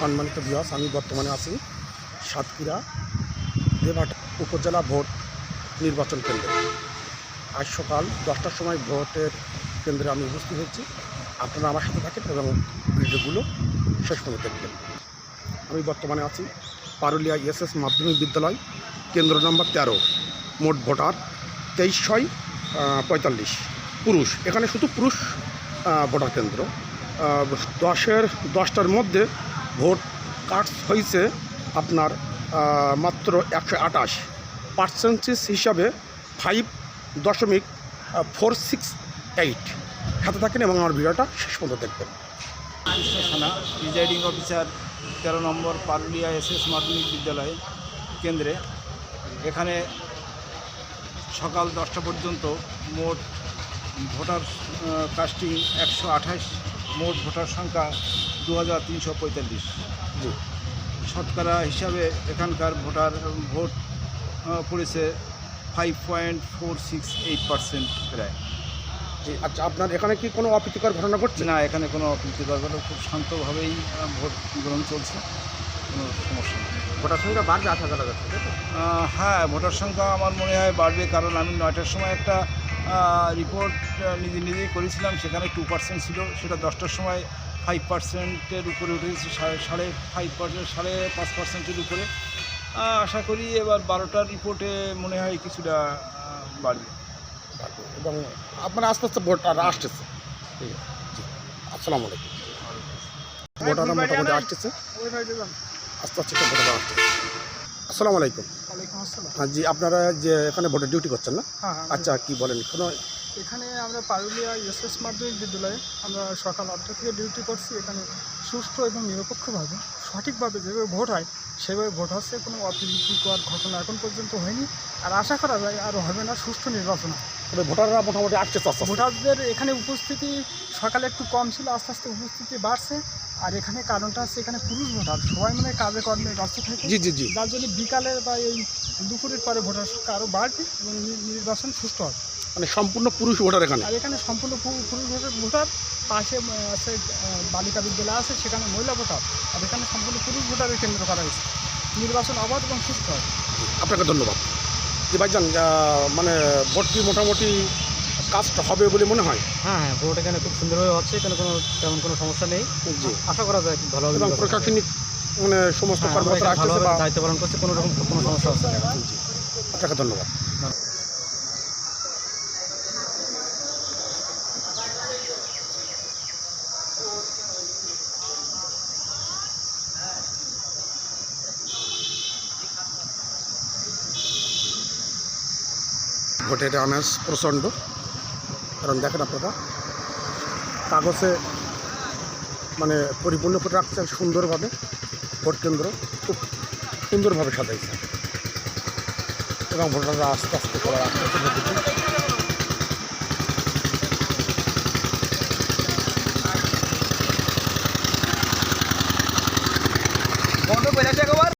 সম্মানিত বিহাস আমি বর্তমানে আছি সাতক্ষীরা দেবাট উপজেলা ভোট নির্বাচন কেন্দ্রে। আজ সকাল দশটার সময় ভোটের কেন্দ্রে আমি উপস্থিত হয়েছি। আপনারা আমার সাথে থাকেন এবং ভিডিওগুলো শেষ পর্যন্ত দেখবেন। আমি বর্তমানে আছি পারুলিয়া এসএস মাধ্যমিক বিদ্যালয়, কেন্দ্র নম্বর তেরো, মোট ভোটার তেইশ ছয় পঁয়তাল্লিশ। পুরুষ, এখানে শুধু পুরুষ ভোটার কেন্দ্র। দশের, দশটার মধ্যে ভোট কাস্ট হয়েছে আপনার মাত্র একশো আঠাশ পার্সেন্টেজ হিসাবে ফাইভ দশমিক ফোর সিক্স এইট হাতে থাকেন এবং আমার ভিডিওটা শেষ পর্যন্ত দেখবেন। প্রিজাইডিং অফিসার তেরো নম্বর পারুলিয়া এস মাধ্যমিক বিদ্যালয় কেন্দ্রে। এখানে সকাল দশটা পর্যন্ত মোট ভোটার কাস্টিং একশো আঠাশ, মোট ভোটার সংখ্যা দু হাজার তিনশো পঁয়তাল্লিশ। শতকরা হিসাবে এখানকার ভোটার ভোট পড়েছে five point four six eight percent প্রায়। আচ্ছা আপনার এখানে কি কোনো অপ্রীতিকর ঘটনা ঘটছে? না এখানে কোনো অপ্রীতিকর ঘটনা খুব শান্তভাবেই ভোট গ্রহণ চলছে কোনো সমস্যা নেই। ভোটার সংখ্যা বাড়বে আশা করা যাচ্ছে হ্যাঁ ভোটার সংখ্যা আমার মনে হয় বাড়বে কারণ আমি নয়টার সময় একটা রিপোর্ট নিজে নিজেই করেছিলাম সেখানে টু পার্সেন্ট ছিল সেটা দশটার সময় ফাইভ পার্সেন্টের উপরে উঠেছে সাড়ে সাড়ে ফাইভ পার্সেন্ট সাড়ে পাঁচ পার্সেন্টের উপরে। আশা করি এবার বারোটার রিপোর্টে মনে হয় কিছুটা বাড়বে। এবং আপনার আস্তে আস্তে ভোটার আসতেছে। ঠিক আছে। আসসালামু আলাইকুম। ভোটাররা মোটামুটি আসতেছে। আস্তে আস্তে ভোটাররা আসতেছে আসসালামু আলাইকুম। হ্যাঁ, জি আপনারা যে এখানে ভোটের ডিউটি করছেন না? হ্যাঁ হ্যাঁ, আচ্ছা কি বলেন? কোনো এখানে আমরা পারুলিয়া এসএস মাধ্যমিক বিদ্যালয়ে আমরা সকাল আটটা থেকে ডিউটি করছি। এখানে সুষ্ঠু এবং নিরপেক্ষভাবে সঠিকভাবে যেভাবে ভোট হয় সেভাবে ভোট হচ্ছে। কোনো অপ্রীতিকর ঘটনা এখন পর্যন্ত হয়নি। আর আশা করা যায় আর হবে না সুষ্ঠু নির্বাচন। তবে ভোটাররা মোটামুটি আস্তে আস্তে। ভোটারদের এখানে উপস্থিতি সকালে একটু কম ছিল আস্তে আস্তে উপস্থিতি বাড়ছে। আর এখানে কারণটা হচ্ছে এখানে পুরুষ ভোটার সবাই মানে কাজে কর্মে ব্যস্ত থাকে। জি জি জি। যার জন্য বিকালে বা এই দুপুরের পরে ভোটার সংখ্যা আরও বাড়বে এবং নির্বাচন সুষ্ঠু হবে। মানে সম্পূর্ণ পুরুষ ভোটার এখানে? আর এখানে সম্পূর্ণ পুরুষ ভোটার ভোটার পাশে আছে বালিকা বিদ্যালয় আছে সেখানে মহিলা ভোটার। আর এখানে সম্পূর্ণ পুরুষ ভোটারের কেন্দ্র করা হয়েছে। নির্বাচন অবাধ এবং সুস্থ হয় আপনাকে ধন্যবাদ। জি ভাইজান মানে ভোট কি মোটামুটি কাজটা হবে বলে মনে হয়? হ্যাঁ হ্যাঁ ভোট এখানে খুব সুন্দরভাবে হচ্ছে এখানে কোনো তেমন কোনো সমস্যা নেই। জি। আশা করা যায় ভালো হবে এবং প্রশাসনিক মানে সমস্ত কর্মকর্তা আসতেছে ভালোভাবে দায়িত্ব পালন করছে কোনো রকম কোনো সমস্যা হচ্ছে না। জি আপনাকে ধন্যবাদ। ভোটের আমেজ প্রচণ্ড। কারণ দেখেন আপনারা, কাগজে মানে পরিপূর্ণ করে রাখছে সুন্দরভাবে, ভোট কেন্দ্র খুব সুন্দরভাবে সাজাইছে। এবং ভোটাররা আস্তে আস্তে করে আস্তে